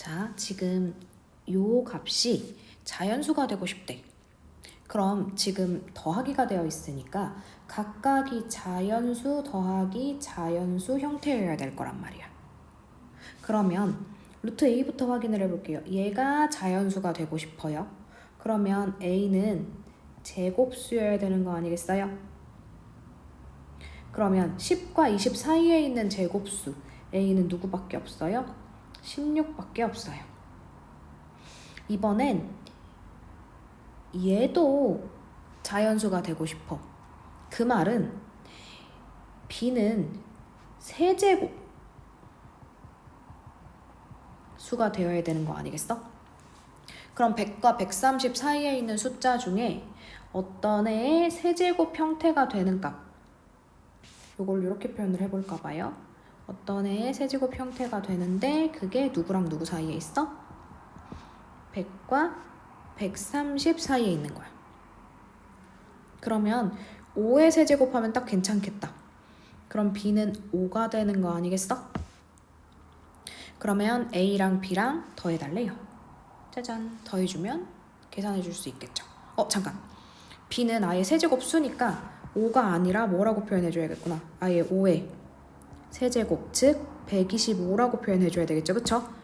자, 지금 요 값이 자연수가 되고 싶대. 그럼 지금 더하기가 되어 있으니까 각각이 자연수 더하기 자연수 형태여야 될 거란 말이야. 그러면 루트 a부터 확인을 해볼게요. 얘가 자연수가 되고 싶어요. 그러면 a는 제곱수여야 되는 거 아니겠어요? 그러면 10과 20 사이에 있는 제곱수 a는 누구밖에 없어요? 16밖에 없어요. 이번엔 얘도 자연수가 되고 싶어. 그 말은 b는 세제곱 수가 되어야 되는 거 아니겠어? 그럼 100과 130 사이에 있는 숫자 중에 어떤 애의 세제곱 형태가 되는 값 요걸 이렇게 표현을 해볼까 봐요. 어떤 애의 세제곱 형태가 되는데 그게 누구랑 누구 사이에 있어? 100과 130 사이에 있는 거야. 그러면 5의 세제곱하면 딱 괜찮겠다. 그럼 b는 5가 되는 거 아니겠어? 그러면 a랑 b랑 더해달래요. 짜잔, 더해주면 계산해 줄 수 있겠죠. 어, 잠깐. b는 아예 세제곱 수니까 5가 아니라 뭐라고 표현해줘야겠구나. 아예 5의 세제곱, 즉 125라고 표현해줘야 되겠죠, 그쵸?